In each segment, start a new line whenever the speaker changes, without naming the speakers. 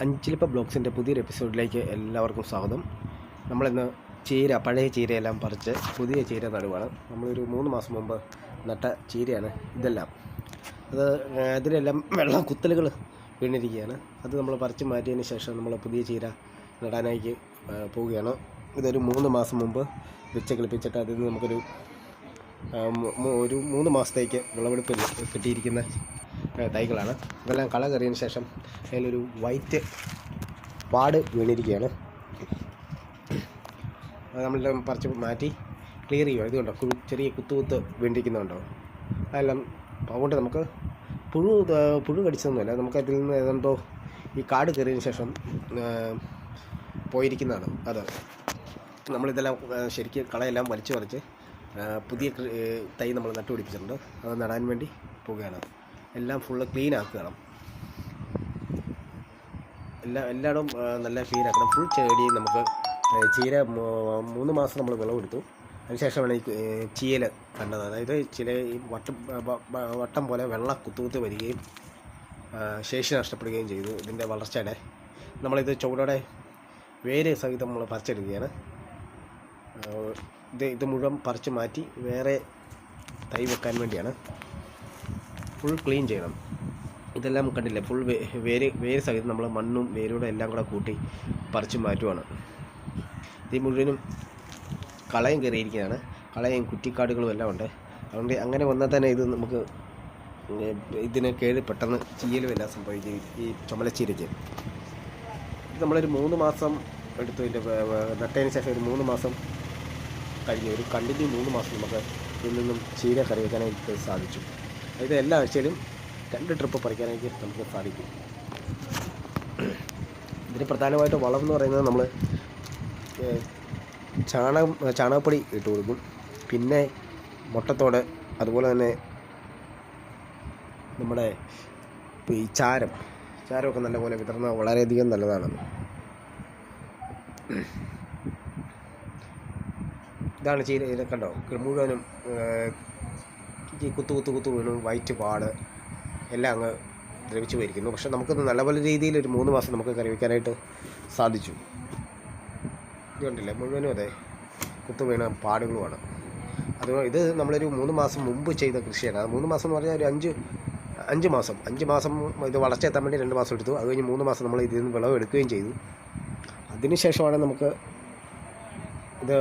അഞ്ചിലിപ്പ ബ്ലോഗ്സിന്റെ പുതിയൊരു എപ്പിസോഡിലേക്ക് എല്ലാവർക്കും സ്വാഗതം. നമ്മളിന്ന് ചീര പഴയ ചീരയെല്ലാം പറിച്ച് പുതിയ ചീര നടുവാണ്. നമ്മളൊരു മൂന്ന് മാസം മുമ്പ് നട്ട ചീരയാണ് ഇതെല്ലാം. അത് അതിലെല്ലാം വെള്ളം കുത്തലുകൾ വീണിരിക്കുകയാണ്. അത് നമ്മൾ പറിച്ച് മാറ്റിയതിന് ശേഷം നമ്മൾ പുതിയ ചീര നടാനായി ആ, പോവുകയാണ്. ഇതൊരു മൂന്ന് മാസം മുമ്പ് വെച്ച് കിളിപ്പിച്ചിട്ട് അതിൽ നിന്ന് നമുക്കൊരു ഒരു മൂന്ന് മാസത്തേക്ക് വിളവെടുപ്പ് കിട്ടിയിരിക്കുന്ന തൈകളാണ്. ഇതെല്ലാം കള കയറിയതിന് ശേഷം അതിലൊരു വൈറ്റ് പാട് വീണിരിക്കുകയാണ്. അത് നമ്മളുടെ പറിച്ച് മാറ്റി ക്ലിയർ ചെയ്യുക ഇതുകൊണ്ടോ കുഴു ചെറിയ കുത്തു കുത്ത് വീണ്ടിരിക്കുന്നുണ്ടോ അതെല്ലാം അതുകൊണ്ട് നമുക്ക് പുഴു പുഴു കടിച്ചതൊന്നുമില്ല. നമുക്ക് അതിൽ നിന്ന് ഏതെന്തോ ഈ കാട് കയറിയതിന് ശേഷം പോയിരിക്കുന്നതാണ്. അത് നമ്മളിതെല്ലാം ശരിക്കും കളയെല്ലാം വലിച്ചു ആ, പുതിയ തൈ നമ്മൾ നട്ടുപിടിപ്പിച്ചിട്ടുണ്ട്. അത് നടാൻ വേണ്ടി പോവുകയാണ്. എല്ലാം ഫുള്ള് ക്ലീൻ ആക്കണം. എല്ലാ എല്ലായിടവും നല്ല ക്ലീൻ ആക്കണം. ഫുൾ ചേടി നമുക്ക് ചീര മൂന്ന് മാസം നമ്മൾ വിളവെടുത്തു. അതിനുശേഷമാണ് ഈ ഏ, ചീയൽ കണ്ടത്. അതായത് ചില ഈ വട്ടം വട്ടം പോലെ വെള്ള കുത്തുകുത്തി വരികയും ശേഷി നഷ്ടപ്പെടുകയും ചെയ്തു. ഇതിന്റെ വളർച്ചയുടെ. നമ്മളിത് ചുവടോടെ വേര് സഹിതം നമ്മൾ പറിച്ചെടുക്കുകയാണ്. ഇത് ഇത് മുഴുവൻ പറിച്ച് മാറ്റി വേറെ തൈ വെക്കാൻ വേണ്ടിയാണ്. ഫുൾ ക്ലീൻ ചെയ്യണം. ഇതെല്ലാം കണ്ടില്ലേ? ഫുൾ വേര് വേര് സഹിതം നമ്മൾ മണ്ണും വേരോടെ എല്ലാം കൂടെ കൂട്ടി പറിച്ച് മാറ്റുവാണ്. ഇത് മുഴുവനും കളയും കയറിയിരിക്കുകയാണ്. കളയും കുറ്റിക്കാടുകളും എല്ലാം ഉണ്ട്. അതുകൊണ്ട് അങ്ങനെ വന്നാൽ തന്നെ ഇത് നമുക്ക് ഇതിന് കേട് പെട്ടെന്ന് ചീയലും എല്ലാം സംഭവിക്കും ഈ ചുമലച്ചീരയ്ക്ക്. ഇത് നമ്മളൊരു മൂന്ന് മാസം എടുത്തു ഇതിന്റെ നട്ടതിന് ശേഷം ഒരു മൂന്ന് മാസം കഴിഞ്ഞ് ഒരു കണ്ടിന്യൂ മൂന്ന് മാസം നമുക്ക് ഇതിൽ നിന്നും ചീര കറി വയ്ക്കാനായിട്ട് സാധിച്ചു. ഇത് എല്ലാ ആഴ്ചയിലും രണ്ട് ട്രിപ്പ് പറിക്കാനായിട്ട് നമുക്ക് സാധിക്കും. ഇതിന് പ്രധാനമായിട്ട് വളം എന്ന് പറയുന്നത് നമ്മൾ ചാണകം ചാണകപ്പൊടി ഇട്ട് കൊടുക്കും. പിന്നെ മുട്ടത്തോട് അതുപോലെ തന്നെ നമ്മുടെ ഈ ചാരം ചാരമൊക്കെ നല്ലപോലെ വിതർന്ന വളരെയധികം നല്ലതാണ്. ഇതാണ് ചീര ഇത് കണ്ടോ? മുഴുവനും ഈ കുത്തു കുത്തു കുത്തു വീണു വൈറ്റ് പാട് എല്ലാം അങ്ങ് ദ്രവിച്ചു പോയിരിക്കുന്നു. പക്ഷെ നമുക്കത് പല രീതിയിൽ ഒരു മൂന്ന് മാസം നമുക്ക് കറി വയ്ക്കാനായിട്ട് സാധിച്ചു. ഇത് കണ്ടില്ലേ? മുഴുവനും അതെ. കുത്തു വീണ പാടുകളുമാണ്. അത് ഇത് നമ്മളൊരു മൂന്ന് മാസം മുമ്പ് ചെയ്ത കൃഷിയാണ്. മൂന്ന് മാസം എന്ന് പറഞ്ഞാൽ ഒരു അഞ്ച് അഞ്ച് മാസം. അഞ്ച് മാസം ഇത് വളർച്ച എത്താൻ വേണ്ടി രണ്ട് മാസം എടുത്തു. അത് കഴിഞ്ഞ് മൂന്ന് മാസം നമ്മൾ ഇതിൽ നിന്ന് വിളവ് എടുക്കുകയും ചെയ്തു. അതിനുശേഷമാണ് നമുക്ക് ഇത്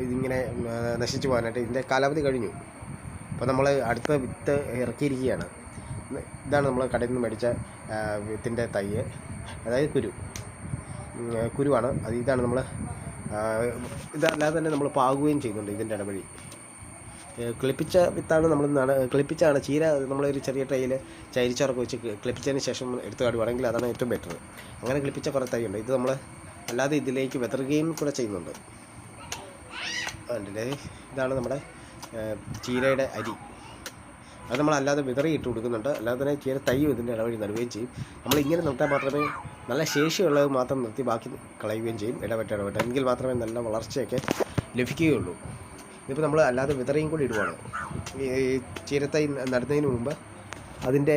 ഇതിങ്ങനെ നശിച്ചു പോകാനായിട്ട് ഇതിന്റെ കാലാവധി കഴിഞ്ഞു. അപ്പോൾ നമ്മൾ അടുത്ത വിത്ത് ഇറക്കിയിരിക്കുകയാണ്. ഇതാണ് നമ്മൾ കടയിൽ നിന്ന് മേടിച്ച വിത്തിന്റെ തൈ അതായത് കുരു. കുരുവാണ്. അത് ഇതാണ് നമ്മൾ ഇതല്ലാതെ തന്നെ നമ്മൾ പാകുകയും ചെയ്യുന്നുണ്ട് ഇതിന്റെ ഇടവഴി. ക്ലിപ്പിച്ച വിത്താണ് നമ്മൾ കിളിപ്പിച്ചാണ് ചീര നമ്മളൊരു ചെറിയ ട്രൈയിൽ ചരിച്ചോറൊക്കെ വെച്ച് ക്ലിപ്പിച്ചതിന് ശേഷം എടുത്ത് കാടുവാണെങ്കിൽ അതാണ് ഏറ്റവും ബെറ്റർ അങ്ങനെ കിളിപ്പിച്ച കുറേ തൈയുണ്ട് ഇത് നമ്മൾ അല്ലാതെ ഇതിലേക്ക് വിതറുകയും കൂടെ ചെയ്യുന്നുണ്ട്. അതിന്റെ ഇതാണ് നമ്മുടെ ചീരയുടെ അരി. അത് നമ്മൾ അല്ലാതെ വിതറി ഇട്ട് കൊടുക്കുന്നുണ്ട്. അല്ലാതെ തന്നെ ചീര തൈയും ഇതിന്റെ ഇടവഴി നടുകയും ചെയ്യും. നമ്മൾ ഇങ്ങനെ നിർത്താൻ മാത്രമേ നല്ല ശേഷിയുള്ളത് മാത്രം നിർത്തി ബാക്കി കളയുകയും ചെയ്യും. ഇടപെട്ട് ഇടപെട്ട്. എങ്കിൽ മാത്രമേ നല്ല വളർച്ചയൊക്കെ ലഭിക്കുകയുള്ളൂ. ഇതിപ്പോൾ നമ്മൾ അല്ലാതെ വിതറയും കൂടി ഇടുവാണ്. ഈ ചീരത്തൈ നടുന്നതിന് മുമ്പ് അതിന്റെ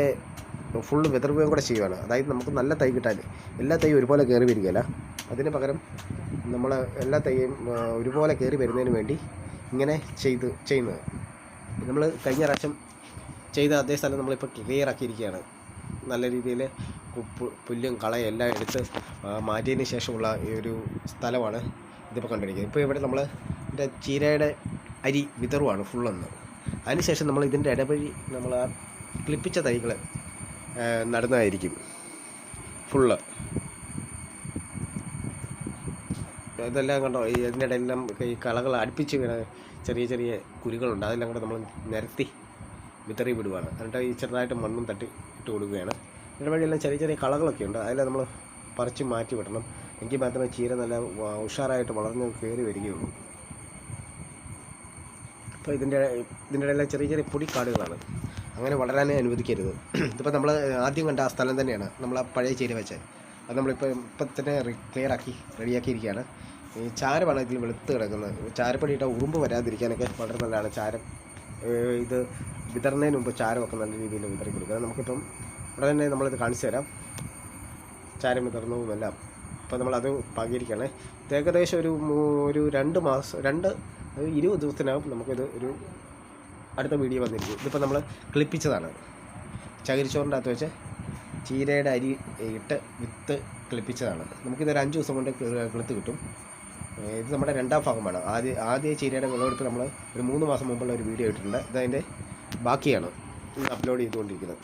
ഫുള്ള് വിതറുകയും കൂടെ ചെയ്യുവാണ്. അതായത് നമുക്ക് നല്ല തൈ കിട്ടാൻ എല്ലാ തൈയും ഒരുപോലെ കയറി വരികയില്ല. അതിന് പകരം നമ്മൾ എല്ലാ തൈയും ഒരുപോലെ കയറി വരുന്നതിന് വേണ്ടി ഇങ്ങനെ ചെയ്ത് ചെയ്യുന്നത്. നമ്മൾ കഴിഞ്ഞ പ്രാവശ്യം ചെയ്ത അതേ സ്ഥലം നമ്മളിപ്പോൾ ക്ലിയർ ആക്കിയിരിക്കുകയാണ്. നല്ല രീതിയിൽ പുല്ലും കളയും എല്ലാം എടുത്ത് മാറ്റിയതിന് ശേഷമുള്ള ഈ ഒരു സ്ഥലമാണ് ഇതിപ്പോൾ കണ്ടിരിക്കുന്നത് ഇപ്പോൾ ഇവിടെ നമ്മൾ ഇതിന്റെ ചീരയുടെ അരി വിതറുവാണ് ഫുള്ളൊന്ന് അതിനുശേഷം നമ്മൾ ഇതിന്റെ ഇടവഴി നമ്മൾ ആ ക്ലിപ്പിച്ച തൈകൾ നടുന്നതായിരിക്കും. ഫുള്ള് ഇതെല്ലാം കണ്ടോ? ഈ ഇതിന്റെ ഇടയിലെല്ലാം ഈ കളകൾ അടുപ്പിച്ച് വീണ ചെറിയ ചെറിയ കുരുകളുണ്ട് അതെല്ലാം കൂടെ നമ്മൾ നിരത്തി വിതറി വിടുവാണ്. എന്നിട്ട് ഈ ചെറുതായിട്ട് മണ്ണും തട്ടി ഇട്ട് കൊടുക്കുകയാണ്. ഇടവഴിയെല്ലാം വഴിയെല്ലാം ചെറിയ ചെറിയ കളകളൊക്കെ ഉണ്ട്. അതെല്ലാം നമ്മൾ പറിച്ച് മാറ്റി വിടണം. എങ്കിൽ മാത്രമേ ചീര നല്ല ഉഷാറായിട്ട് വളർന്ന് കയറി വരികയുള്ളൂ. അപ്പോൾ ഇതിന്റെ ഇതിന്റെ ഇടയിലെ ചെറിയ ചെറിയ പൊടിക്കാടുകളാണ്. അങ്ങനെ വളരാനേ അനുവദിക്കരുത്. ഇതിപ്പോൾ നമ്മൾ ആദ്യം കണ്ട ആ സ്ഥലം തന്നെയാണ്. നമ്മൾ ആ പഴയ ചീര വെച്ച് അത് നമ്മളിപ്പോൾ ഇപ്പം തന്നെ ക്ലിയർ ആക്കി റെഡിയാക്കിയിരിക്കുകയാണ്. ഈ ചാരമാണ് ഇതിൽ വെളുത്ത് കിടക്കുന്നത് ചാരപ്പൊടി ഇട്ടാൽ ഉറുമ്പ് വരാതിരിക്കാനൊക്കെ വളരെ നല്ലതാണ്. ചാരം ഇത് വിതറുന്നതിന് മുമ്പ് ചാരമൊക്കെ നല്ല രീതിയിൽ വിതറി കൊടുക്കുക. നമുക്കിപ്പം ഇവിടെ തന്നെ നമ്മളിത് കാണിച്ചു തരാം. ചാരം വിതറുന്നതുമെല്ലാം അപ്പോൾ നമ്മളത് പകിരിക്കണേ ഏകദേശം ഒരു ഒരു രണ്ട് മാസം രണ്ട് ഇരുപത് ദിവസത്തിനകം നമുക്കിത് ഒരു അടുത്ത വീഡിയോ വന്നിരിക്കും. ഇതിപ്പോൾ നമ്മൾ ക്ലിപ്പിച്ചതാണ്. ചകിരിച്ചോറിന്റെ അകത്ത് വെച്ച് ചീരയുടെ അരി ഇട്ട് വിത്ത് ക്ലിപ്പിച്ചതാണ്. നമുക്കിതൊരു അഞ്ച് ദിവസം കൊണ്ട് കിളുത്ത് കിട്ടും. ഇത് നമ്മുടെ രണ്ടാം ഭാഗമാണ്. ആദ്യ ആദ്യ ചീരയുടെ വിളവെടുപ്പ് നമ്മൾ ഒരു മൂന്ന് മാസം മുമ്പുള്ള ഒരു വീഡിയോ ഇട്ടിട്ടുണ്ട്. ഇതതിന്റെ ബാക്കിയാണ് ഇത് അപ്ലോഡ് ചെയ്തുകൊണ്ടിരിക്കുന്നത്.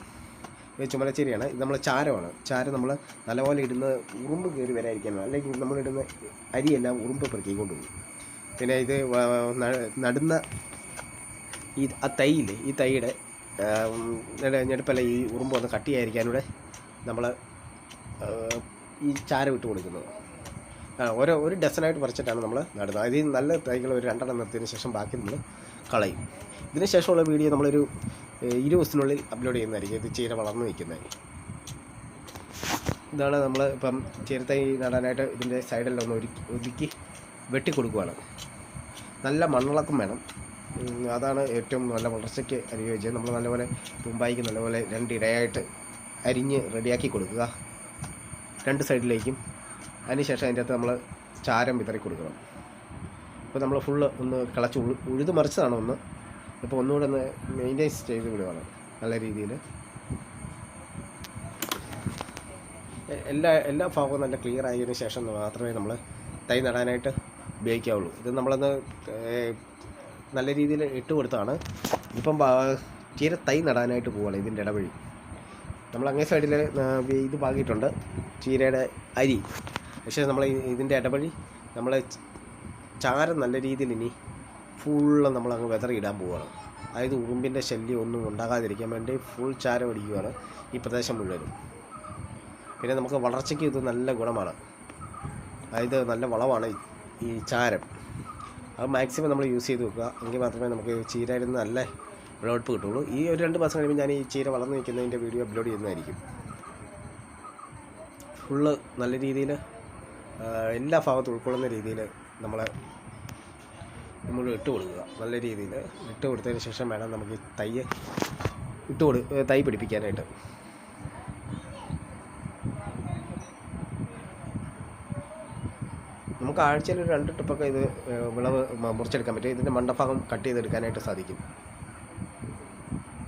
ഇത് ചുമലച്ചീരയാണ്. ഇത് നമ്മൾ ചാരമാണ്. ചാരം നമ്മൾ നല്ലപോലെ ഇടുന്ന ഉറുമ്പ് കയറി വരാതിരിക്കാനാണ്. അല്ലെങ്കിൽ നമ്മളിടുന്ന അരിയെല്ലാം ഉറുമ്പ് പെറുക്കിക്കൊണ്ട് പോകും പിന്നെ ഇത് നടുന്ന ഈ ആ തൈയില്ലേ ഈ തൈയുടെ ഞെടുപ്പല്ല ഈ ഉറുമ്പ് ഒന്ന് കട്ടിയായിരിക്കാനൂടെ നമ്മൾ ഈ ചാരം ഇട്ട് കൊടുക്കുന്നത് ഓരോ ഒരു ഡസനായിട്ട് പറിച്ചിട്ടാണ് നമ്മൾ നടുന്നത്. അതിൽ നല്ല തൈകൾ ഒരു രണ്ടെണ്ണം നിർത്തിയതിന് ശേഷം ബാക്കി നമ്മൾ കളയും. ഇതിന് ശേഷമുള്ള വീഡിയോ നമ്മളൊരു ഇരു ദിവസത്തിനുള്ളിൽ അപ്ലോഡ് ചെയ്യുന്നതായിരിക്കും. ഇത് ചീര വളർന്നു നിൽക്കുന്നത്. ഇതാണ് നമ്മൾ ഇപ്പം ചീരത്തൈ നടാനായിട്ട് ഇതിന്റെ സൈഡിലൊന്ന് ഒരുക്കി ഒതുക്കി വെട്ടി കൊടുക്കുകയാണ് നല്ല മണ്ണിളക്കം വേണം. അതാണ് ഏറ്റവും നല്ല വളർച്ചയ്ക്ക് അനുയോജ്യം. നമ്മൾ നല്ലപോലെ തുമ്പായിക്ക് നല്ലപോലെ രണ്ടിടയായിട്ട് അരിഞ്ഞ് റെഡിയാക്കി കൊടുക്കുക. രണ്ട് സൈഡിലേക്കും അതിനുശേഷം അതിന്റെ അകത്ത് നമ്മൾ ചാരം വിതറി കൊടുക്കണം. അപ്പോൾ നമ്മൾ ഫുള്ള് ഒന്ന് കിളച്ച് ഉഴു ഉഴുത് മറിച്ചതാണ് ഒന്ന്. ഇപ്പോൾ ഒന്നുകൂടെ ഒന്ന് മെയിന്റെയിൻസ് ചെയ്ത് വിടുകയാണ് നല്ല രീതിയിൽ. എല്ലാ എല്ലാ ഭാഗവും നല്ല ക്ലിയർ ആയതിനു ശേഷം മാത്രമേ നമ്മൾ തൈ നടാനായിട്ട് ഉപയോഗിക്കാവുള്ളൂ. ഇത് നമ്മളൊന്ന് നല്ല രീതിയിൽ ഇട്ട് കൊടുത്താണ്. ഇപ്പം ചീര തൈ നടാനായിട്ട് പോവുകയാണ് ഇതിന്റെ ഇടവഴി. നമ്മൾ അങ്ങേ സൈഡിൽ ഇത് പാകിയിട്ടുണ്ട്. ചീരയുടെ അരി. പക്ഷേ നമ്മൾ ഇതിന്റെ ഇടവഴി നമ്മൾ ചാരം നല്ല രീതിയിൽ ഇനി ഫുള്ള് നമ്മൾ അങ്ങ് വെതറിയിടാൻ പോവുകയാണ് അതായത് ഉറുമ്പിന്റെ ശല്യം ഒന്നും ഉണ്ടാകാതിരിക്കാൻ വേണ്ടി ഫുൾ ചാരം അടിക്കുകയാണ് ഈ പ്രദേശം മുഴുവനും. പിന്നെ നമുക്ക് വളർച്ചയ്ക്ക് ഇത് നല്ല ഗുണമാണ്. അതായത് നല്ല വളമാണ് ഈ- ചാരം. അത് മാക്സിമം നമ്മൾ യൂസ് ചെയ്ത് വെക്കുക. എങ്കിൽ മാത്രമേ നമുക്ക് ചീരയിൽ നല്ല വിളവെടുപ്പ് കിട്ടുള്ളൂ ഈ ഒരു രണ്ട് മാസം കഴിയുമ്പോൾ ഞാൻ ഈ ചീര വളർന്നു നിൽക്കുന്നതിന്റെ വീഡിയോ അപ്ലോഡ് ചെയ്യുന്നതായിരിക്കും. ഫുള്ള് നല്ല രീതിയിൽ എല്ലാ ഭാഗത്തും ഉൾക്കൊള്ളുന്ന രീതിയിൽ നമ്മൾ നമ്മൾ ഇട്ട് കൊടുക്കുക. നല്ല രീതിയിൽ ഇട്ട് കൊടുത്തതിന് ശേഷം വേണം നമുക്ക് തൈ ഇട്ട് കൊടു തൈ പിടിപ്പിക്കാനായിട്ട്. നമുക്ക് ആഴ്ചയിൽ രണ്ട് ട്രിപ്പൊക്കെ ഇത് വിളവ് മുറിച്ചെടുക്കാൻ പറ്റും. ഇതിന്റെ മണ്ടഭാഗം കട്ട് ചെയ്തെടുക്കാനായിട്ട് സാധിക്കും.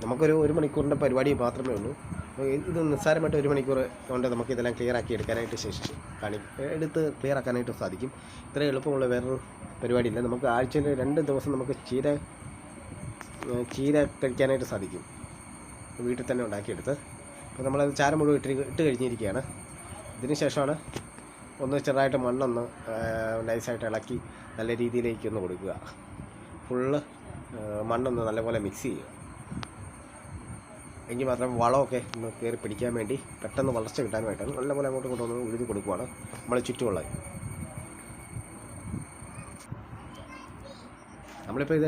നമുക്കൊരു ഒരു മണിക്കൂറിന്റെ പരിപാടി മാത്രമേ ഉള്ളൂ. അപ്പോൾ ഇത് നിസ്സാരമായിട്ട് ഒരു മണിക്കൂർ കൊണ്ട് നമുക്ക് ഇതെല്ലാം ക്ലിയർ ആക്കി എടുക്കാനായിട്ട് ശേഷിച്ചു കാണി എടുത്ത് ക്ലിയർ ആക്കാനായിട്ട് സാധിക്കും. ഇത്ര എളുപ്പമുള്ള വേറൊരു പരിപാടിയില്ല. നമുക്ക് ആഴ്ചയിൽ രണ്ട് ദിവസം നമുക്ക് ചീര ചീര കഴിക്കാനായിട്ട് സാധിക്കും. വീട്ടിൽ തന്നെ ഉണ്ടാക്കിയെടുത്ത്. അപ്പോൾ നമ്മളത് ചാരം മുഴുവൻ ഇട്ട് ഇട്ട് കഴിഞ്ഞിരിക്കുകയാണ്. ഇതിന് ശേഷമാണ് ഒന്ന് ചെറുതായിട്ട് മണ്ണൊന്ന് നൈസായിട്ട് ഇളക്കി നല്ല രീതിയിലേക്ക് ഒന്ന് കൊടുക്കുക. ഫുള്ള് മണ്ണൊന്ന് നല്ലപോലെ മിക്സ് ചെയ്യുക. എങ്കിൽ മാത്രം വളമൊക്കെ ഒന്ന് കയറി പിടിക്കാൻ വേണ്ടി പെട്ടെന്ന് വളർച്ച കിട്ടാനുമായിട്ടാണ് നല്ലപോലെ പോലെ അങ്ങോട്ട് കൊണ്ടുവന്ന് ഉഴുതി കൊടുക്കുവാണ് നമ്മൾ ചുറ്റുമുള്ള നമ്മളിപ്പോൾ ഇത്